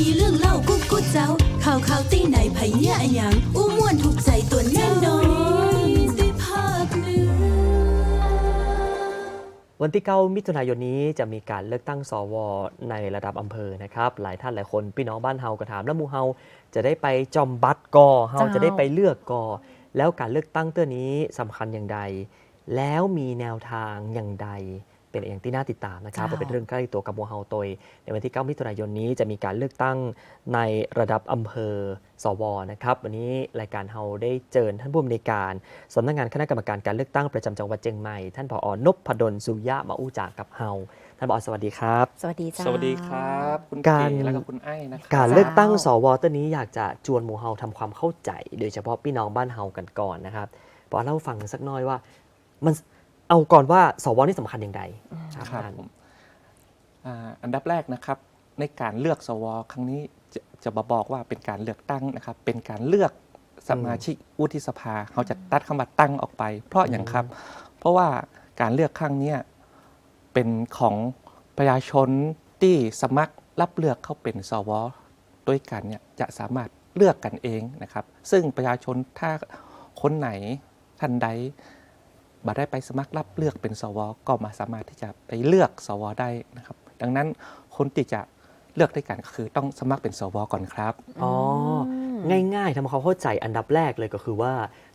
มีเรื่องเล่ากุ๊กกุ๊กเจ้าข่าวข่าวตีไหนไผเนี่ยอะหยังอู้ม่วนถูกใจตัวแน่นอนได้ภาคเหนือวันที่ 9 มิถุนายนนี้จะมีการเลือกตั้งสวในระดับอำเภอนะครับ หลายท่านหลายคนพี่น้องบ้านเฮาก็ถามแล้วหมูเฮาจะได้ไปจอมบัตรกอเฮาเจ้าจะได้ไปเลือกกอ แล้วการเลือกตั้งเตื้อนี้สำคัญอย่างใด แล้วมีแนวทางอย่างใด เป็นอย่างที่น่าติดตามนะครับเจ้าว่าเป็นเรื่องใกล้ตัวกับหมูเฮาตัวในวันที่ 9 มิถุนายนนี้จะมีการเลือกตั้งในระดับอำเภอสวนะครับวันนี้รายการเฮาได้เจิญท่านผู้อำนวยการสำนักงานคณะกรรมการการเลือกตั้งประจำจังหวัดเชียงใหม่ท่านผอนพดลสุริยะมาอู้จากกับเฮาท่านผอสวัสดีครับ สวัสดีจ้าสวัสดีครับ คุณการเก๋และก็คุณไอ้นะคการรับเลือกตั้งสวตัวนี้อยากจะจวนหมู่เฮาทำความเข้าใจ โดยเฉพาะพี่น้องบ้านเฮากันก่อนนะครับปอเล่าให้ฟังสักหน้อยว่ามัน เอาก่อนว่าสวนี่สำคัญอย่างไรครับครับท่านผมอ่าอันดับแรกนะครับ ในการเลือกสวครั้งนี้จะจะมาบอกว่าเป็นการเลือกตั้งนะครับ เป็นการเลือกสมาชิกวุฒิสภาเขาจะตัดคำว่าตั้งออกไป เพราะอย่างครับ เพราะว่าการเลือกครั้งเนี้ยเป็นของประชาชนที่สมัครรับเลือกเข้าเป็นสวด้วยกันเนี่ยจะสามารถเลือกกันเองนะครับ ซึ่งประชาชนถ้าคนไหนท่านใด บัได้ไปสมัครรับเลือกเป็นสว ก็มาสามารถที่จะไปเลือกสว ได้นะครับ ดังนั้นคนที่จะเลือกได้กันก็คือต้องสมัครเป็นสว ก่อนครับ อ๋ออง่ายๆทำความเข้าใจอันดับแรกเลยก็คือว่า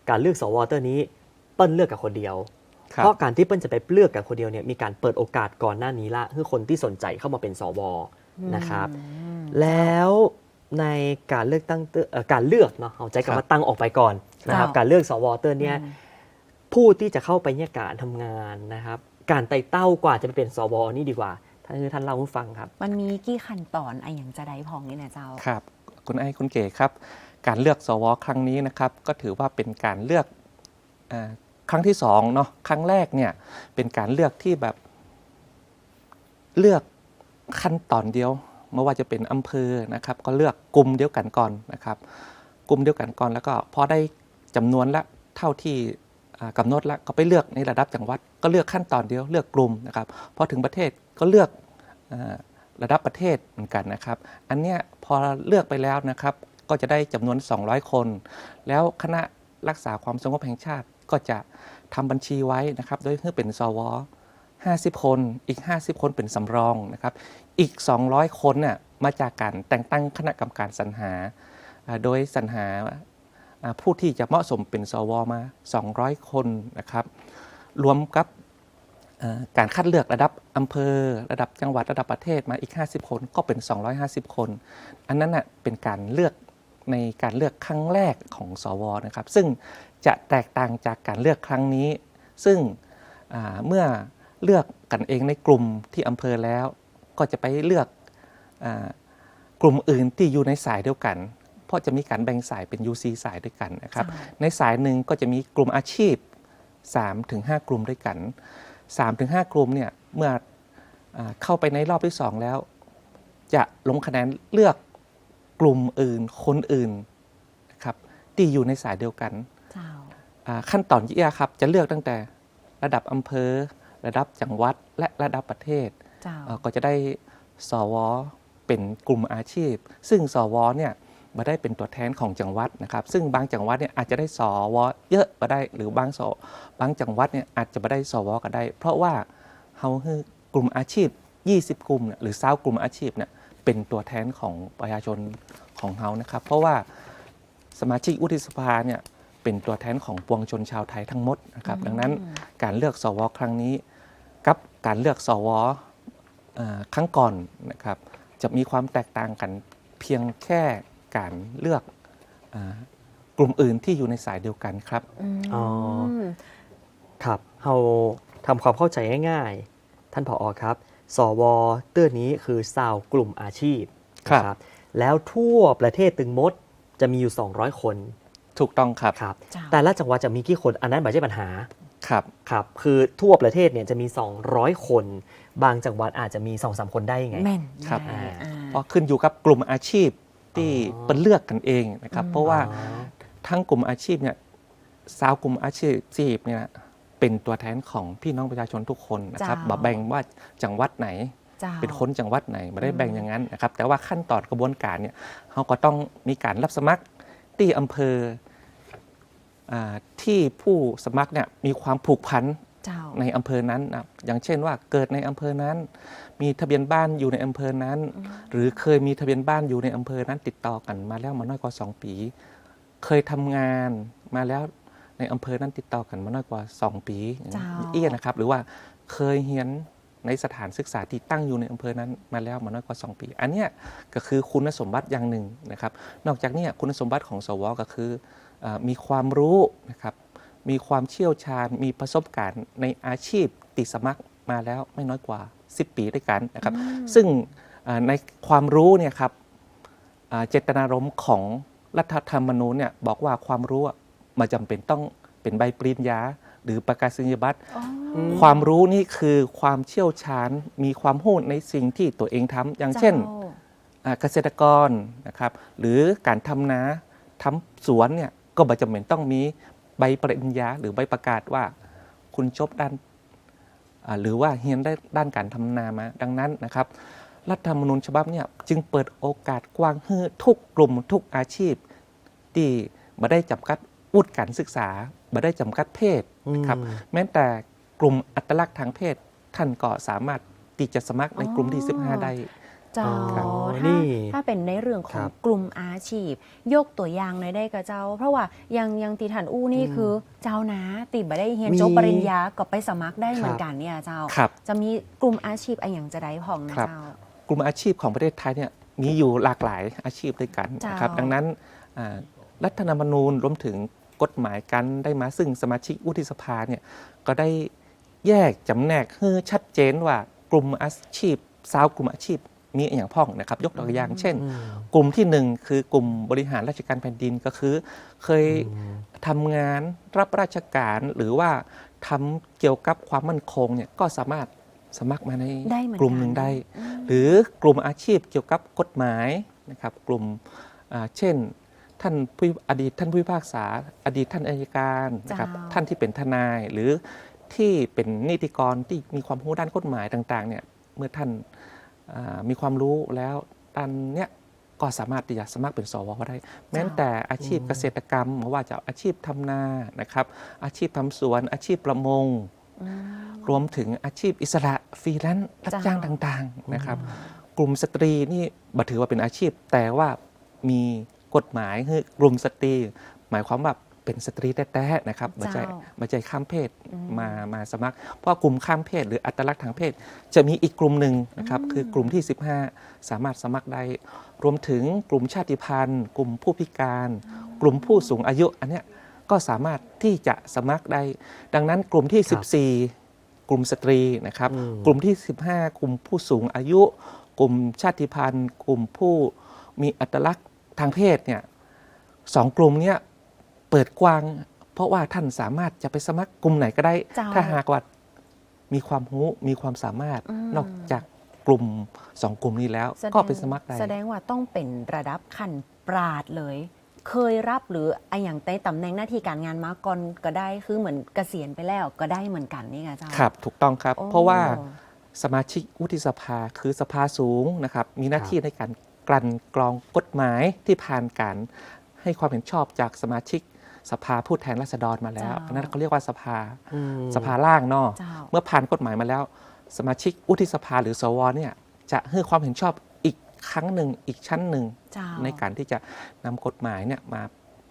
การเลือกสวตัวนี้เปิ้ลเลือกกับคนเดียว ครับ เพราะการที่เปิ้ลจะไปเลือกกับคนเดียวเนี่ยมีการเปิดโอกาสก่อนหน้านี้ละให้คนที่สนใจเข้ามาเป็นสวนะครับ แล้วในการเลือกตั้งเตอร์เอ่อการเลือกเนาะเอาใจครัคำบว่าตั้งออกไปก่อนนะครับเจ้าการเลือกสวเตอร์เนี่ย ผู้ที่จะเข้าไปเนี่ยการทำงานนะครับ การไต่เต้ากว่าจะไปเป็นสวนี่ดีกว่าท่านคือท่านเล่าให้ฟังครับ มันมีกี่ขั้นตอนไอะอย่างจะได้พองนี่นะเจ้าครับ คุณไอ้คุณเก๋ครับ การเลือกสวครั้งนี้นะครับ ก็ถือว่าเป็นการเลือกอาครั้งที่สองเนาะครั้งแรกเนี่ยเป็นการเลือกที่แบบเลือกขั้นตอนเดียวไม่ว่าจะเป็นอำเภอนะครับ ก็เลือกกลุ่มเดียวกันก่อนนะครับ กลุ่มเดียวกันก่อนแล้วก็พอได้จำนวนละเท่าที่อ่า กำหนดแล้วก็ไปเลือกในระดับจังหวัด ก็เลือกขั้นตอนเดียวเลือกกลุ่มนะครับพอถึงประเทศก็เลือกอระดับประเทศเหมือนกันนะครับ อันเนี้ยพอเลือกไปแล้วนะครับ ก็จะได้จำนวน 200 คน แล้วคณะรักษาความสงบแห่งชาติก็จะทำบัญชีไว้นะครับ โดยให้เป็นสว50 คน อีก 50 คนเป็นสำรองนะครับ อีก 200 คนน่ะมาจากการแต่งตั้งคณะกรรมการสรรหา โดยสรรหา ผู้ที่จะเหมาะสมเป็นสวมา 200 คนนะครับรวมกับการคัดเลือกระดับอำเภอ ระดับจังหวัดระดับประเทศมาอีก 50 คนก็เป็น 250 คน อันนั้นน่ะเป็นการเลือกในการเลือกครั้งแรกของสวนะครับ ซึ่งจะแตกต่างจากการเลือกครั้งนี้ ซึ่งเมื่อเลือกกันเองในกลุ่มที่อำเภอแล้ว ก็จะไปเลือกอกลุ่มอื่นที่อยู่ในสายเดียวกัน เพราะจะมีการแบ่งสายเป็น UC สายด้วยกันนะครับจ้ะในสายหนึ่งก็จะมีกลุ่มอาชีพ 3-5 กลุ่มด้วยกัน 3-5 กลุ่มเนี่ยเมื่ออาเข้าไปในรอบที่ 2 แล้ว จะลงคะแนนเลือกกลุ่มอื่นคนอื่นนะครับที่อยู่ในสายเดียวกันเจ้าอ่าขั้นตอนยี่ครับจะเลือกตั้งแต่ระดับอำเภอ ระดับจังหวัดและระดับประเทศเจ้าเอ่อก็จะได้สวเป็นกลุ่มอาชีพ ซึ่งสวเนี่ย มาได้เป็นตัวแทนของจังหวัดนะครับ ซึ่งบางจังหวัดเนี่ยอาจจะได้สวเยอะก็ได้ หรือบางสบางจังหวัดเนี่ยอาจจะไม่ได้สวก็ได้ เพราะว่าเขาคือกลุ่มอาชีพ 20 กลุ่มเนี่ยหรือ20กลุ่มอาชีพเนี่ยเป็นตัวแทนของประชาชนของเขานะครับ เพราะว่าสมาชิกวุฒิสภาเนี่ยเป็นตัวแทนของปวงชนชาวไทยทั้งหมดนะครับ ดังนั้นการเลือกสวครั้งนี้ กับการเลือกสวเอ่อครั้งก่อนนะครับ จะมีความแตกต่างกันเพียงแค่ การเลือกอากลุ่มอื่นที่อยู่ในสายเดียวกันครับอ๋อครับเราทำความเข้าใจง่าย ๆ ท่านผอครับ สวเตื้อนี้คือสาวกลุ่มอาชีพครับนะแล้วทั่วประเทศตึงมดจะมีอยู่ 200 คน ถูกต้องครับครับเจ้าแต่ละจังหวัดจะมีกี่คนอันนั้นไม่ใช่ปัญหาครับครับคือทั่วประเทศเนี่ยจะมี 200 คน บางจังหวัดอาจจะมี2-3คนได้ไงแม่นครับแม่นอ่าเพราะขึ้นอยู่กับกลุ่มอาชีพ ที่อ๋อเป็นเลือกกันเองนะครับอืมเพราะว่าอ๋อทั้งกลุ่มอาชีพเนี่ยสาวกลุ่มอาชีพจีบเนี่ยเป็นตัวแทนของพี่น้องประชาชนทุกคนนะครับจ้าบ่แบ่งว่าจังหวัดไหนเจ้าเป็นคนจังหวัดไหนไม่ได้แบ่งอย่างนั้นนะครับ แต่ว่าขั้นตอนกระบวนการเนี่ยเขาก็ต้องมีการรับสมัครที่อำเภออาที่ผู้สมัครเนี่ยมีความผูกพันเจ้า ในอำเภอนั้นนะอย่างเช่นว่าเกิดในอำเภอนั้น มีทะเบียนบ้านอยู่ในอำเภอนั้น หรือเคยมีทะเบียนบ้านอยู่ในอำเภอนั้น ติดต่อกันมาแล้วมาน้อยกว่า 2 ปี เคยทำงานมาแล้วในอำเภอนั้นติดต่อกันมาน้อยกว่า 2 ปีเจ้า เอี้ยนะครับ หรือว่าเคยเรียนในสถานศึกษาที่ตั้งอยู่ในอำเภอนั้นมาแล้วมาน้อยกว่า 2 ปี อันเนี้ยก็คือคุณสมบัติอย่างหนึ่งนะครับ นอกจากเนี้คุณสมบัติของสวก็คืออามีความรู้นะครับ มีความเชี่ยวชาญ มีประสบการณ์ในอาชีพติดสมัครมาแล้วไม่น้อยกว่า 10 ปีด้วยกันนะครับ ซึ่งอ่าในความรู้เนี่ยครับอ่าเจตนารมณ์ของรัฐธรรมนูญเนี่ยบอกว่าความรู้อะไมาจำเป็นต้องเป็นใบปริญญา หรือประกาศนียบัตรอ๋อความรู้นี่คือความเชี่ยวชาญ มีความรู้ในสิ่งที่ตัวเองทำอย่างเช่นจ้าอ่าเกษตรกรนะครับ หรือการทำนาทำสวนเนี่ยก็ไม่จำเป็นต้องมี ใบปริญญาหรือใบประกาศว่าคุณจบด้านอ่าหรือว่าเรียนได้ด้านการทำนามา ดังนั้นนะครับ รัฐธรรมนูญฉบับเนี่ยจึงเปิดโอกาสกว้างให้ทุกกลุ่มทุกอาชีพ ที่ไม่ได้จำกัดวุฒิการศึกษาไม่ได้จำกัดเพศครับอืมแม้แต่กลุ่มอัตลักษณ์ทางเพศท่านก็สามารถที่จะสมัครในกลุ่มที่ 15 ได้ เจ้าอ๋อถ้านี่ถ้าเป็นในเรื่องขคองรับกลุ่มอาชีพ ยกตัวอย่างในอยได้กับเจ้า เพราะว่ายังยังตีถันอู้นี่อืมคือเจ้านะติบ่ได้เฮียนมีจบปริญญาก็ไปสมัครได้เหมือนครับกันเนี่ยเจ้าครับจะมีกลุ่มอาชีพอะไรอย่างจะได้พองนะครับเจ้ากลุ่มอาชีพของประเทศไทยเนี่ยมีอยู่หลากหลายอาชีพด้วยกันนะครับเจ้าดังนั้นอ่ารัฐธรรมนูญรวมถึงกฎหมายกันได้มาซึ่งสมาชิกวุฒิสภาเนี่ยก็ได้แยกจำแนกให้ชัดเจนว่ากลุ่มอาชีพสาวกลุ่มอาชีพ มีอย่างพ่องนะครับ ยกตัวอย่าง เช่นอืมกลุ่มที่หนึ่งคือกลุ่มบริหารราชการแผ่นดินก็คือ เคยอืมทำงานรับราชการหรือว่าทำเกี่ยวกับความมั่นคงเนี่ยก็สามารถสมัครมาในได้เหมือนกลุ่มหนึ่งกันได้อืมหรือกลุ่มอาชีพเกี่ยวกับกฎหมายนะครับ กลุ่มอ่าเช่นท่านผู้อดีตท่านผู้พิพากษา อดีตท่านอายการนะครับเจ้าท่านที่เป็นทนายหรือที่เป็นนิติกรที่มีความรู้ด้านกฎหมายต่างๆเนี่ยเมื่อท่านอ่า มีความรู้แล้วด้านเนี้ยก็สามารถที่จะสมัครเป็นสวได้ แม้แต่อาชีพเกษตรกรรมไม่ว่าจะอาชีพทำนานะครับ อาชีพทำสวน อาชีพประมงอืมรวมถึงอาชีพอิสระฟรีแลนซ์รับเจ้าจ้างต่างๆนะครับ กลุ่มสตรีนี่บัถือว่าเป็นอาชีพ แต่ว่ามีกฎหมายคือกลุ่มสตรี หมายความว่า เป็นสตรีแท้ๆนะครับบัใจเจ้าบัใจข้ามเพศอืมมามาสมัคร เพราะกลุ่มข้ามเพศหรืออัตลักษณ์ทางเพศ จะมีอีกกลุ่มหนึ่งนะครับคือกลุ่มที่ 15 สามารถสมัครได้ รวมถึงกลุ่มชาติพันธุ์ กลุ่มผู้พิการ กลุ่มผู้สูงอายุอันเนี้ยก็สามารถที่จะสมัครได้ ดังนั้นกลุ่มที่ครับ14 กลุ่มสตรีนะครับอืมกลุ่มที่ 15 กลุ่มผู้สูงอายุ กลุ่มชาติพันธุ์ กลุ่มผู้มีอัตลักษณ์ทางเพศเนี่ยสองกลุ่มเนี้ย เปิดกว้าง เพราะว่าท่านสามารถจะไปสมัครกลุ่มไหนก็ได้เจ้าถ้าหากว่ามีความรู้มีความสามารถอืมนอกจากกลุ่มสองกลุ่มนี้แล้วแสดงก็ไปสมัครได้แสดงว่าต้องเป็นระดับขั้นปราดเลยเคยรับหรือไออย่างในตำแหน่งหน้าที่การงานมาก่อนก็ได้คือเหมือนเกษียณไปแล้วก็ได้เหมือนกันนี่ไงเจ้าครับ ถูกต้องครับโอ้เพราะว่าสมาชิกวุฒิสภาคือสภาสูงนะครับ มีหน้าที่ในการกลั่นกรองกฎหมายที่ผ่านการให้ความเห็นชอบจากสมาชิก สภาผู้แทนราษฎรมาแล้ว เจ้าอันนั้นเขาเรียกว่าสภาอืมสภาล่างเนาะเจ้า เมื่อผ่านกฎหมายมาแล้ว สมาชิกวุฒิสภาหรือสวเนี่ยจะให้ความเห็นชอบอีกครั้งหนึ่งอีกชั้นหนึ่ง เจ้า ในการที่จะนำกฎหมายเนี่ยมา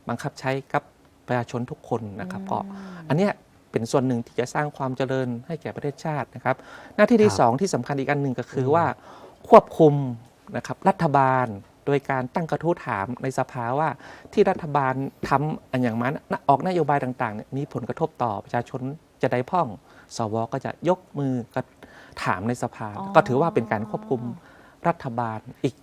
บังคับใช้กับประชาชนทุกคนนะครับก็อันเนี้ยเป็นส่วนหนึ่งที่จะสร้างความเจริญให้แก่ประเทศชาตินะครับ หน้าที่ที่ครับ สองที่สำคัญอีกอันหนึ่งก็คือมว่าควบคุมนะครับรัฐบาล โดยการตั้งกระทู้ถามในสภาว่าที่รัฐบาลทำอันอย่างนั้นออกนโยบายต่างๆนี่ยมีผลกระทบต่อประชาชนจะได้พ่อง สวก็จะยกมือกระถามในสภา ก็ถือว่าเป็นการควบคุมรัฐบาลอีก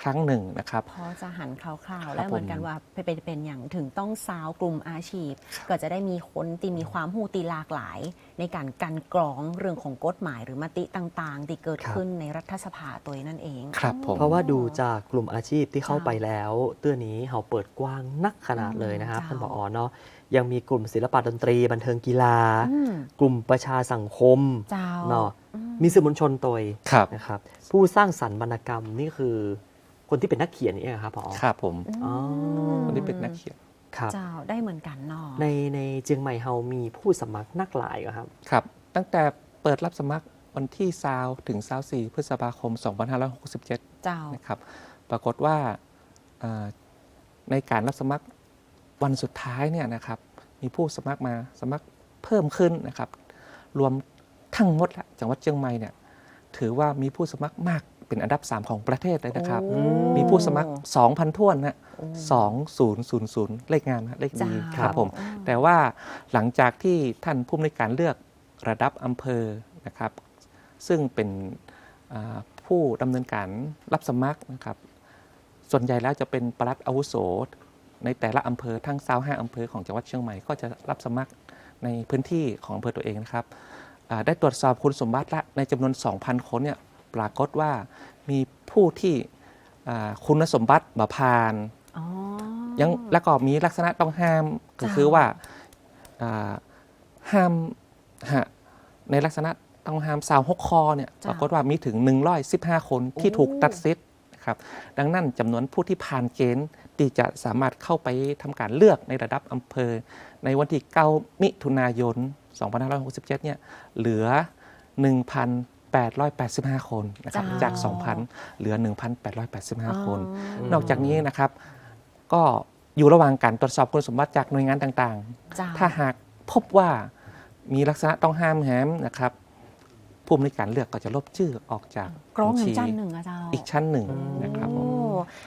ครั้งหนึ่งนะครับพอจะหันคร่าวครัๆบและเหมือนกันผมว่าเป็นเป็นอย่างถึงต้องซาวกลุ่มอาชีพ ก็จะได้มีคนที่มีความหูตีหลากหลาย ในการกันกรองเรื่องของกฎหมายหรือมติต่างๆ ที่เกิดครับขึ้นในรัฐสภาตัวนั่นเองครับผมเพราะว่าดูจากกลุ่มอาชีพที่เข้าเจ้าไปแล้วเตื้อนี้เขาเปิดกว้างนักขนาดเลยนะครับเจ้าท่านผอเนาะยังมีกลุ่มศิลปะดนตรี บันเทิงกีฬาอืมกลุ่มประชาสังคมเจ้าเนาะอืมมีสื่อมวลชนตัวครับนะครับ ผู้สร้างสรรค์วรรณกรรมนี่คือ คนที่เป็นนักเขียนนี่เองครับพอครับผมอ๋อคนที่เป็นนักเขียนครับเจ้าได้เหมือนกันเนาะในในเจียงใหม่เฮามีผู้สมัครนักหลายเหรอครับครับ ตั้งแต่เปิดรับสมัครวันที่ซาวถึงซาว4พฤษภาคม 2567เจ้านะครับปรากฏว่าเอ่อในการรับสมัครวันสุดท้ายเนี่ยนะครับมีผู้สมัครมาสมัครเพิ่มขึ้นนะครับ รวมทั้งหมดละจังหวัดเชียงใหม่เนี่ยถือว่ามีผู้สมัครมาก เป็นอันดับ 3 ของประเทศเลยนะครับ โอ้มีผู้สมัคร 2,000ท้วนนะโอ้2000 เลขงามนะเลขดีจ้า ครับผมอ๋อแต่ว่าหลังจากที่ท่านผู้อำนวยการเลือกระดับอำเภอนะครับ ซึ่งเป็นอ่าผู้ดำเนินการรับสมัครนะครับ ส่วนใหญ่แล้วจะเป็นปลัดอาวุโส ในแต่ละอำเภอทั้ง25อำเภอของจังหวัดเชียงใหม่ก็จะรับสมัครในพื้นที่ของอำเภอตัวเองนะครับอ่าได้ตรวจสอบคุณสมบัติและในจำนวน 2,000 คนเนี่ย ปรากฏว่ามีผู้ที่อ่าคุณสมบัติมาผ่านอ๋อยังแล้วก็มีลักษณะต้องห้ามก็จ้าคือว่าอ่าห้ามฮะในลักษณะต้องห้ามสาวหกคอเนี่ยปรากฏว่ามีถึง 115 คนที่ถูกตัดสิทธิ์นะครับดังนั้นจำนวนผู้ที่ผ่านเกณฑ์ที่จะสามารถเข้าไปทำการเลือกในระดับอำเภอ ในวันที่ 9 มิถุนายน 2567 เนี่ยเหลือ 1,885 คนนะครับจ้า จาก 2,000 เหลือ 1,885 คนอ๋อนอกจากนี้นะครับก็อยู่ระหว่างการตรวจสอบคุณสมบัติจากหน่วยงานต่างเจ้า ๆ ถ้าหากพบว่ามีลักษณะต้องห้ามแหมนะครับผู้อำนวยการเลือกก็จะลบชื่อออกจากกรองบัญเงินชีจันหนึ่งอะเจ้าอีกชั้นหนึ่งนะครับผม โอ้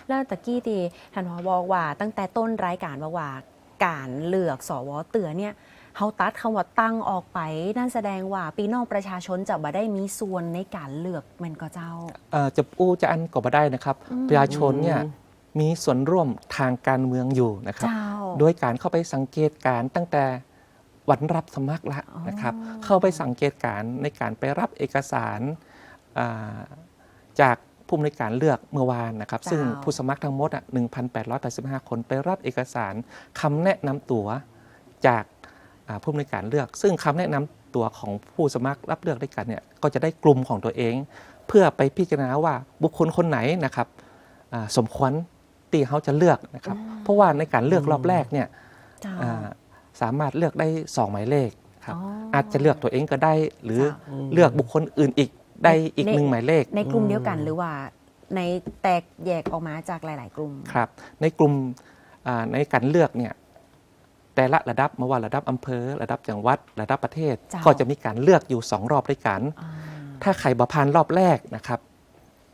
แล้วตะกี้ตีท่านผอบอกว่าตั้งแต่ต้นรายการบอกว่าการเลือกสวเตือเนี่ย เขาตัดคำว่าตั้งออกไป นั่นแสดงว่าปีน้องประชาชนจะบ่ได้มีส่วนในการเลือกแมันก็เจ้า เอ่อจะอู้จะอันก็บ่ได้นะครับ อืม ประชาชนเนี่ยมีส่วนร่วมทางการเมืองอยู่นะครับ เจ้า โดยการเข้าไปสังเกตการณ์ตั้งแต่วันรับสมัครละอ๋อ นะครับ เข้าไปสังเกตการณ์ในการไปรับเอกสารอ่าจากผู้อำนวยการเลือกเมื่อวานนะครับ ซึ่งผู้สมัครทั้งหมดอะ1,885 คนไปรับเอกสารคำแนะนำตัวจากอ่า ผู้อำนวยการเลือก ซึ่งคำแนะนำตัวของผู้สมัครรับเลือกด้วยกันเนี่ยก็จะได้กลุ่มของตัวเอง เพื่อไปพิจารณาว่าบุคคลคนไหนนะครับอ่าสมควรตีเขาจะเลือกนะครับ เพราะว่าในการเลือกรอบแรกเนี่ยเจ้าอ่าสามารถเลือกได้2หมายเลขครับอ๋อออาจจะเลือกตัวเองก็ได้ หรือจ้เลือกบุคคลอื่นอีกได้อีกในหนึ่งหมายเลข ในกลุ่มเดียวกันหรือว่าในแตกแยกออกมาจากหลาย ๆ กลุ่มครับ ในกลุ่มอ่าในการเลือกเนี่ย แต่ละระดับไม่ว่าระดับอำเภอ ระดับจังหวัด ระดับประเทศจ้า ก็จะมีการเลือกอยู่ 2 รอบด้วยกัน อ่า ถ้าใครบผ่านรอบแรกนะครับ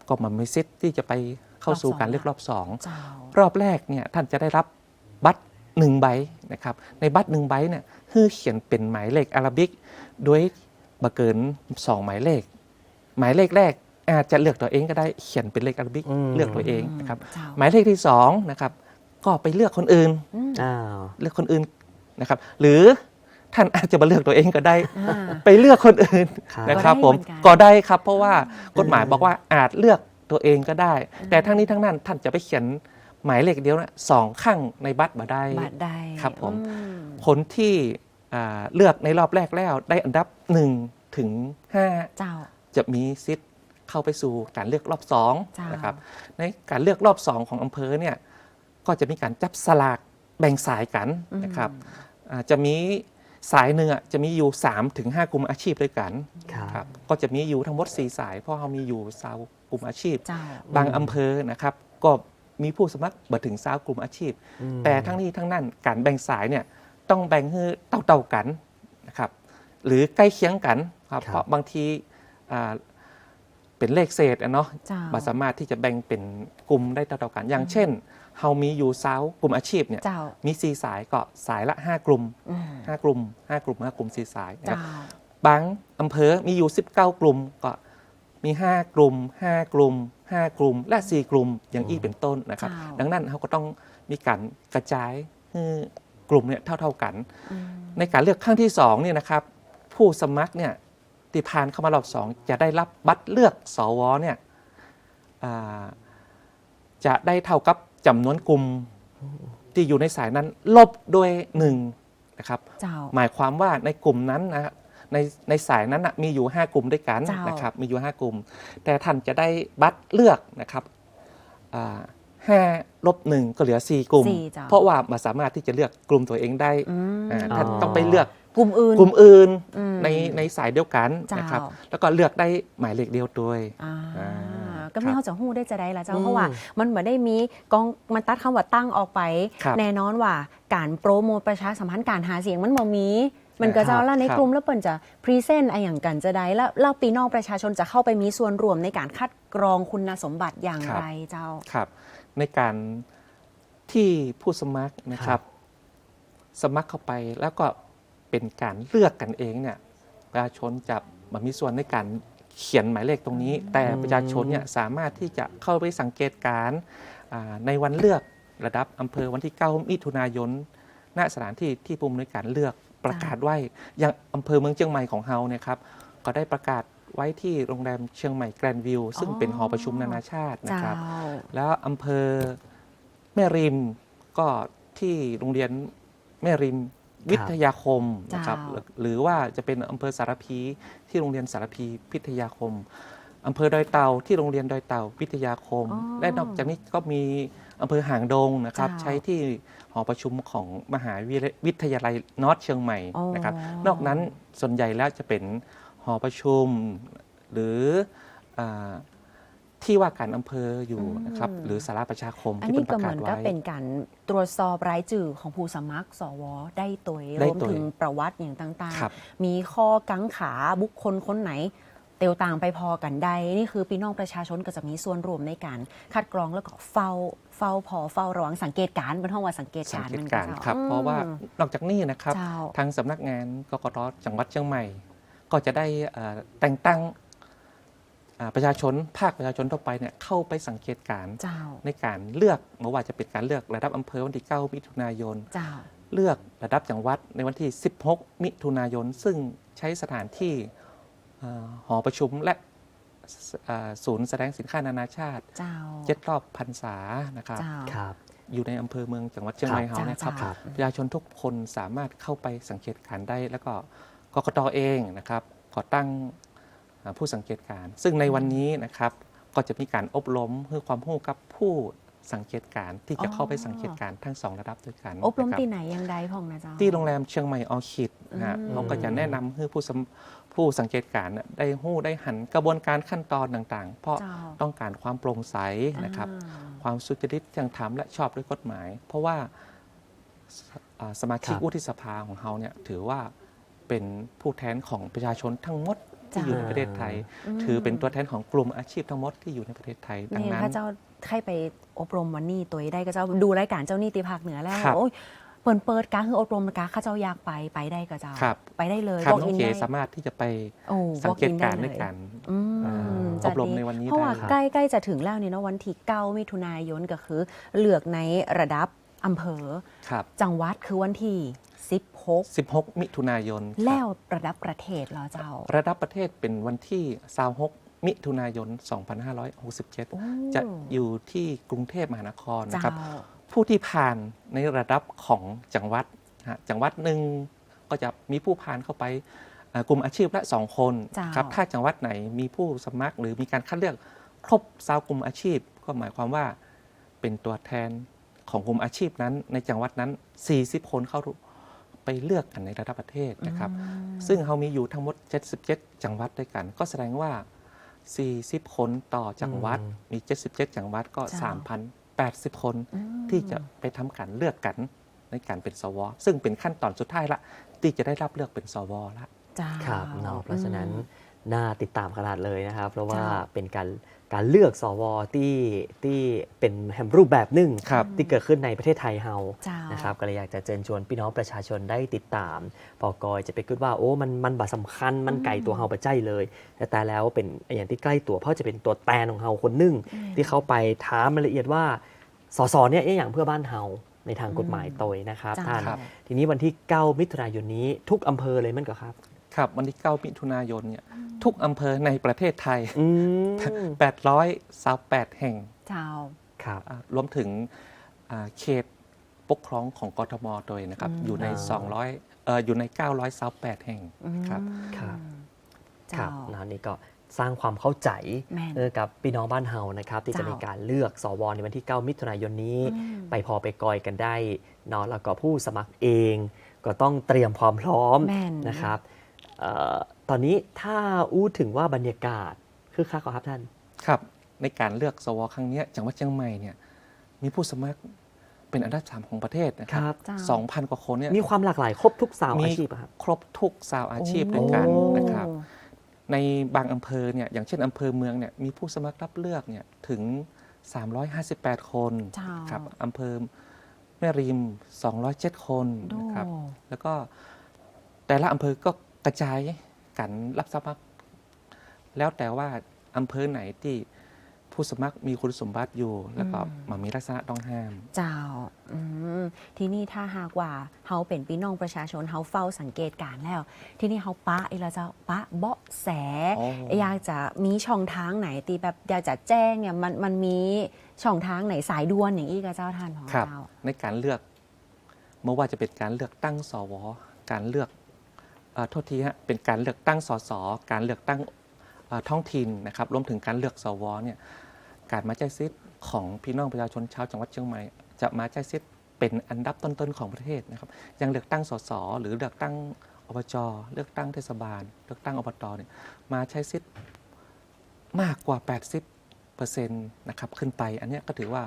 ก็มันมีสิทธิ์ที่จะไปเข้ารอบสู่สอง การเลือกรอบสอง เจ้า รอบแรกเนี่ยท่านจะได้รับบัตรหนึ่งใบนะครับในบัตรหนึ่งใบเนี่ยคือเขียนเป็นหมายเลขอาราบิกโดยบัเกินสองหมายเลข หมายเลขแรกอาจจะเลือกตัวเองก็ได้เขียนเป็นเลขอาราบิกอืม เลือกตัวเองนะครับเจ้า หมายเลขที่สองนะครับ ก็ไปเลือกคนอื่นอืมอ้าว เลือกคนอื่นนะครับ หรือท่านอาจจะมาเลือกตัวเองก็ได้ อ่า ไปเลือกคนอื่นครับ นะครับก็ได้ผมเหมือนกันก็ได้ครับ เพราะว่ากฎหมายบอกว่าอาจเลือกตัวเองก็ได้แต่ทั้งนี้ทั้งนั้นท่านจะไปเขียนหมายเลขเดียวนะสองข้างในบัตรมาได้บัตรใดครับผม อืคนที่อ่าเลือกในรอบแรกแล้วได้อันดับ1ถึงเจ้า 5 จะมีสิทธิ์เข้าไปสู่การเลือกรอบจ้า2นนะครับ ในการเลือกรอบ 2 ของอำเภอเนี่ย ก็จะมีการจับสลากแบ่งสายกันนะครับอ่าจะมีสายหนึ่งอะจะมีอยู่3ถึง5กลุ่มอาชีพด้วยกันครับครับก็จะมีอยู่ทั้งหมด4สาย เพราะเรามีอยู่สาวกลุ่มอาชีพเจ้าบางอำเภอนะครับ ก็มีผู้สมัครมาถึงสาวกลุ่มอาชีพอืมแต่ทั้งนี้ทั้งนั้นการแบ่งสายเนี่ยต้องแบ่งให้เต่าๆกันนะครับ หรือใกล้เคียงกันครับครับเพราะบางทีอ่าเป็นเลขเศษอะเนาะเจ้าบ่สามารถที่จะแบ่งเป็นกลุ่มได้เต่าๆกัน อย่างเช่น เฮามีอยู่สาวกลุ่มอาชีพเนี่ยเจ้ามีสีสายก็สายละ 5 กลุ่ม อืม5 กลุ่ม 5 กลุ่ม 5 กลุ่มสีสายนะครับ เจ้าบางอำเภอมีอยู่ 19 กลุ่มก็มี 5 กลุ่ม 5 กลุ่ม 5 กลุ่ม และ 4 กลุ่มอย่างอี้เป็นต้นนะครับเจ้าดังนั้นเขาก็ต้องมีการกระจายให้กลุ่มเนี่ยเท่า ๆกัน อืมในการเลือกครั้งที่2เนี่ยนะครับผู้สมัครเนี่ยที่ผ่านเข้ามารอบ2จะได้รับบัตรเลือกสวเนี่ยอ่าจะได้เท่ากับ จำนวนกลุ่มที่อยู่ในสายนั้น ลบด้วยหนึ่งนะครับ เจ้า หมายความว่าในกลุ่มนั้นนะในในสายนั้นนะมีอยู่ 5 กลุ่มด้วยกันเจ้าน นะครับ มีอยู่ 5 กลุ่ม แต่ท่านจะได้บัตรเลือกนะครับอ่าห้าลบหนึ่งก็เหลือ 4 กลุ่ม สี่เจ้าเพราะว่ามาสามารถที่จะเลือกกลุ่มตัวเองได้อืมอ่าท่านอ๋อต้องไปเลือกกลุ่มอื่นกลุ่มอื่นอืม ในในสายเดียวกันเจ้านนะครับแล้วก็เลือกได้หมายเลขเดียวด้วย อ่าอ่า ก็ไม่ครับเขาจะหู้ได้จะได้ละเจ้าอืมเพราะว่ามันเหมือนได้มีกองมันตัดคำว่าตั้งออกไปครับแน่นอนว่าการโปรโมทประชาสัมพันธ์การหาเสียงมันบ่มีมันก็จะครับแล้วในครับกลุ่มแล้วเปิ่นจะพรีเซนต์อะไรอย่างกันจะได้แล้วแล้วปีนอกประชาชนจะเข้าไปมีส่วนร่วมในการคัดกรองคุณสมบัติอย่างไรเจ้าครับ ในการที่ผู้สมัครนะคครัรับบสมัครเข้าไปแล้วก็เป็นการเลือกกันเองเนี่ยประชาชนจะมามีส่วนในการ เขียนหมายเลขตรงนี้ แต่ประชาชนเนี่ยสามารถที่จะเข้าไปสังเกตการณ์อ่าในวันเลือกระดับอำเภอวันที่ 9 มิถุนายนณสถานที่ที่ปุ่มในวยการเลือกประกาศไว้อย่างอำเภอเมืองเชียงใหม่ของเฮาเนี่ยครับก็ได้ประกาศไว้ที่โรงแรมเชียงใหม่แกรนด์วิวซึ่งเป็นหอประชุมนานาชาตินะเจ้าครับ แล้วอำเภอแม่ริมก็ที่โรงเรียนแม่ริม วิทยาคมนะครับเจ้าหรือว่าจะเป็นอำเภอสารพีที่โรงเรียนสารพีพิทยาคมอำเภอดอยเต่าที่โรงเรียนดอยเต่าวิทยาคมอ๋อและนอกจากนี้ก็มีอำเภอหางดงนะครับเจ้าใช้ที่หอประชุมของมหาวิทยาลัยนอร์ทเชียงใหม่อ๋อนะครับ นอกนั้นส่วนใหญ่แล้วจะเป็นหอประชุมหรืออา ที่ว่าการอำเภออยู่นะครับอืมหรือสาราประชาคมอันที่นี้เป็นปก็ระเหกามืศอนก็ไว้ เป็นการตรวจสอบรายชื่อของผู้สมัครสวได้ตัวรได้วมตัว ถึงประวัติอย่างต่างครับ ๆ มีข้อกังขาบุคคลคนไหน เตียวต่างไปพอกันใดนี่คือพี่น้องประชาชนก็จะมีส่วนร่วมในการคัดกรองแล้วก็เฝ้าเฝ้าพอเฝ้าระวังสังเกตการณ์เป็นห้องว่าสังเกตสังการณ์เกตมันการณ์จ้ครับอืมเพราะว่านอกจากนี้นะครับ เจ้า ทางสำนักงานกกตจังหวัดเชียงใหม่ ก็จะได้เอ่อแต่งตั้งอ่า ประชาชนภาคประชาชนทั่วไปเนี่ยเข้าไปสังเกตการณ์เจ้าในการเลือกไม่ว่าจะเป็นการเลือกระดับอำเภอวันที่ 9 มิถุนายนเจ้าเลือกระดับจังหวัดในวันที่ 16 มิถุนายน ซึ่งใช้สถานที่เอ่อหอประชุมและสเอ่อศูนย์แสดงสินค้านานาชาติเจ้าเจ็ดรอบพรรษานะครับเจ้าครับอยู่ในอำเภอเมืองจังหวัดเชียงใหม่ครับเฮานะครับจ้าจ้าประชาชนทุกคนสามารถเข้าไปสังเกตการณ์ได้ แล้วก็กกตเองนะครับก่อตั้งอ่า ผู้สังเกตการณ์ซึ่งในวันนี้นะครับก็จะมีการอบรมเพื่อความรู้กับผู้สังเกตการณ์ที่จะเข้าไปสังเกตการณ์ทั้งสองระดับด้วยกันอบรมนะคที่ไหนยังใดพ่องนะเจ้าที่โรงแรมเชียงใหม่ออคิดนะฮะอืมเขาก็จะแนะนำให้ผู้สำผู้สังเกตการณ์น่ะได้หู้ได้หันกระบวนการขั้นตอนต่างๆ เพราะเจ้าต้องการความโปร่งใสนะครับอ่าความสุจริตที่ยงธรรมและชอบด้วยกฎหมาย เพราะว่าสอ่าสมาชิกครับวุฒิสภาของเขาเนี่ยถือว่าเป็นผู้แทนของประชาชนทั้งหมด ที่อยู่ในประเทศไทยมถือเป็นตัวแทนของกลุ่มอาชีพทั้งหมดที่อยู่ในประเทศไทยดังเนี่ยนั้นถ้าเจ้าใครไปอบรมวันนี้ตัวได้ก็เจ้าดูรายการเจ้านี่ตีภาคเหนือแล้วครับโอ้ยเปิดเปิดการคืออบรมกาข้าเจ้าอยากไปไปได้ก็เจ้าครับไปได้เลยครับ walk น้อง in เก๋ได้สามารถที่จะไปโอ้สัง walk เกต in การณ์ได้ด้วยเลยกันอืมอ่าจะอบรมดีในวันนี้เพราะว่าได้ครับใกล้ใกล้จะถึงแล้วนี่เนาะวันที่9มิถุนายนก็คือเลือกในระดับ อำเภอ ครับ จังหวัดคือวันที่ 16 16 มิถุนายนครับแล้วระดับประเทศเหรอเจ้า ระดับประเทศเป็นวันที่26มิถุนายน โอ้ 2567 จะอยู่ที่กรุงเทพมหานครเจ้านะครับผู้ที่ผ่านในระดับของจังหวัดนะฮะจังหวัดหนึ่งก็จะมีผู้ผ่านเข้าไปเอ่อกลุ่มอาชีพละ 2 คนเจ้าครับถ้าจังหวัดไหนมีผู้สมัคร หรือมีการคัดเลือกครบซาวกลุ่มอาชีพ ก็หมายความว่าเป็นตัวแทน ของกลุ่มอาชีพนั้นในจังหวัดนั้น 40 คนเข้าไปเลือกกันในระดับประเทศนะครับอืมซึ่งเรามีอยู่ทั้งหมด 77 จังหวัดด้วยกัน ก็แสดงว่า 40 คนต่อจังหวัดอืมมี 77 จังหวัดก็จ้า3,080 คนอืมที่จะไปทำการเลือกกันในการเป็นสว ซึ่งเป็นขั้นตอนสุดท้ายละ ที่จะได้รับเลือกเป็นสวละเจ้า ครับเนาะเพราะฉะนั้น อืม น่าติดตามขนาดเลยนะครับ เพราะว่าจ้าเป็นการการเลือกสวที่ที่เป็นแห่งรูปแบบหนึ่งครับที่เกิดขึ้นในประเทศไทยเฮาเจ้านะครับก็เลยอยากจะเชิญชวนพี่น้องประชาชนได้ติดตามปอกอยจะไปคิดว่าโอ้มันมันบาสำคัญมันไกลตัวเฮาไปใจเลยแต่แต่แล้วเป็นอย่างที่ใกล้ตัวเพราะจะเป็นตัวแตนของเฮาคนหนึ่งอืมที่เข้าไปถามรายละเอียดว่าสสเนี่ยเอ๊ะอย่างเพื่อบ้านเฮาในทางกฎหมายโตยนะครับจ้าท่านครับทีนี้วันที่ 9 มิถุนายนนี้ทุกอำเภอเลยมันก็ครับ ครับวันที่ 9 มิถุนายนเนี่ยทุกอำเภอในประเทศไทย อืม828แห่งเจ้าครับ อ่ารวมถึงอ่าเขตปกครองของกทมโดยนะครับอืมอยู่ใน อ่าเอ่ออยู่ใน928แห่งครับ ครับคเจ้ารับนะนี่ก็สร้างความเข้าใจแม่น เออกับพี่น้องบ้านเฮานะครับ ที่จะเจ้ามี มีการเลือกสวในวันที่ 9 มิถุนายนนี้ อืม ไปพอไปกอยกันได้เนาะแล้วก็ผู้สมัครเอง ก็ต้องเตรียมความพร้อมแม่นนะครับเอ่อ ตอนนี้ถ้าอู้ถึงว่าบรรยากาศคือคักเหรอครับท่าน ครับ ในการเลือกสวครั้งเนี้ยจังหวัดเชียงใหม่เนี่ยมีผู้สมัครเป็นอันดับสามของประเทศนะคครัรับบเจ้าสองพันกว่าคนเนี่ยมีความหลากหลายครบทุกสาวมีอาชีพอะครับครบทุกสาวอาชีพด้วยกันโอ้นะครับ ในบางอำเภอเนี่ยอย่างเช่นอำเภอเมืองเนี่ยมีผู้สมัครรับเลือกเนี่ยถึง 358 คนเจ้าครับอำเภอแม่ริม 207 คนโดนะครับแล้วก็แต่ละอำเภอก็ กระจายกันรับสมัคร แล้วแต่ว่าอำเภอไหนที่ผู้สมัครมีคุณสมบัติอยู่ แล้วก็อืมมามีลักษณะต้องห้าม เจ้าอืมทีนี้ถ้าหากว่าเฮาเป็นพี่น้องประชาชนเฮาเฝ้าสังเกตการณ์แล้ว ทีนี้เฮาปะอีละเจ้าปะเบาะแสอ๋ออยากจะมีช่องทางไหนตีแบบอยากจะแจ้งเนี่ยมันมันมีช่องทางไหนสายด่วนอย่างอีกอะเจ้าท่านของครับเจ้าในการเลือกไม่ว่าจะเป็นการเลือกตั้งสวการเลือกอา โทษทีฮะเป็นการเลือกตั้งสสการเลือกตั้งท้องถิ่นนะครับรวมถึงการเลือกสวเนี่ยการมาใช้สิทธิ์ของพี่น้องประชาชนชาวจังหวัดเชียงใหม่จะมาใช้สิทธิ์เป็นอันดับต้นๆของประเทศนะครับยังเลือกตั้งสสหรือเลือกตั้งอบจเลือกตั้งเทศบาล เลือกตั้งอบตเนี่ยมาใช้สิทธิ์มากกว่า 80%นะครับขึ้นไป อันนี้ก็ถือว่า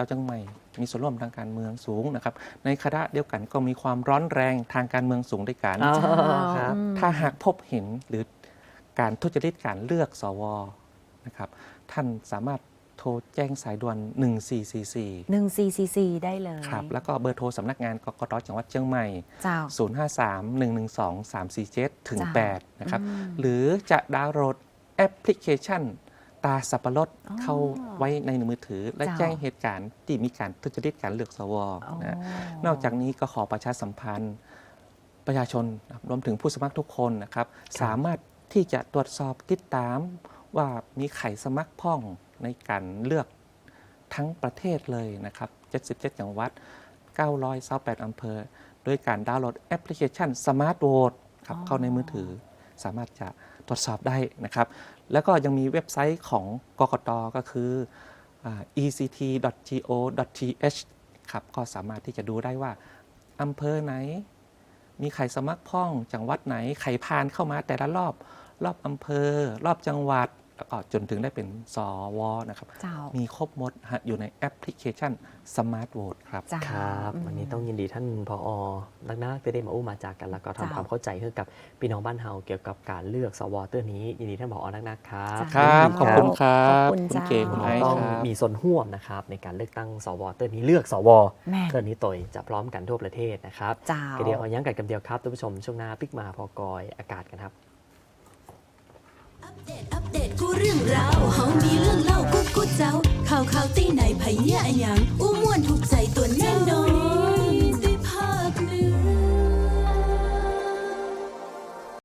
เจ้าจังใหม่ มีส่วนร่วมทางการเมืองสูงนะครับ ในคณะเดียวกันก็มีความร้อนแรงทางการเมืองสูงด้วยกันอ๋อเจ้าครับอืมถ้าหากพบเห็นหรือการทุจริตการเลือกสวนะครับ ท่านสามารถโทรแจ้งสายด่วน 1444หนึ่งซีซีซีได้เลย ครับ แล้วก็เบอร์โทรสำนักงานกกตจังหวัดเชียงใหม่เจ้า053 112 347 ถึงจ้ะ8นะครับอืมหรือจะดาวน์โหลดแอปพลิเคชัน ตาสับปะรดอ๋อเข้าไว้ในมือถือ และจ้ะแจ้งเหตุการณ์ที่มีการทุจริตการเลือกสวนะนอกจากนี้ก็ขอประชาสัมพันธ์ประชาชนนะครับรวมถึงผู้สมัครทุกคนนะครับ สามารถที่จะตรวจสอบติดตามว่ามีไขสมัครพ่องในการเลือกทั้งประเทศเลยนะครับ 77 จังหวัด 928อำเภอโดยการดาวน์โหลดแอปพลิเคชัน Smart Vote ครับอ๋อเข้าในมือถือ สามารถจะตรวจสอบได้นะครับ แล้วก็ยังมีเว็บไซต์ของกกตก็คือ ect.go.th ครับก็สามารถที่จะดูได้ว่าอำเภอไหน มีใครสมัครพ่องจังหวัดไหน ใครพานเข้ามาแต่ละรอบ รอบอำเภอ รอบจังหวัด แล้วก็จนถึงได้เป็นสวนะครับ เจ้า มีครบหมดฮะอยู่ในแอปพลิเคชัน Smart Vote ครับเจ้า ครับอืมวันนี้ต้องยินดีท่านพออนักนักๆที่ได้มาอู้มาจากกัน แล้วก็เจ้าทำความเข้าใจให้กับพี่น้องบ้านเฮาเกี่ยวกับการเลือกสวเตอร์นี้ ยินดีท่านพอนักนักๆครับจ้า ครับ ขอบคุณครัขบอบคุณคุณเจ้า เก๋คุณเราไอซ์ต้องครับ มีส่วนร่วมนะครับในการเลือกตั้งสวเตอร์นี้เลือกสวแม่เตอร์นี้ตยจะพร้อมกันทั่วประเทศนะครับเจ้าเดี๋ยวเอายังกันกันเดียวครับท่านผู้ชมช่วงหน้าปิกมาพอกอยอากาศกันครับ อัปเดตกูเรื่องราเฮามีเรื่องเล่ากูกูเจ้าข่าวข่าวตีไหนไผเนี่ยอะหยังอู้ม่วนถูกใจตัวแน่นอน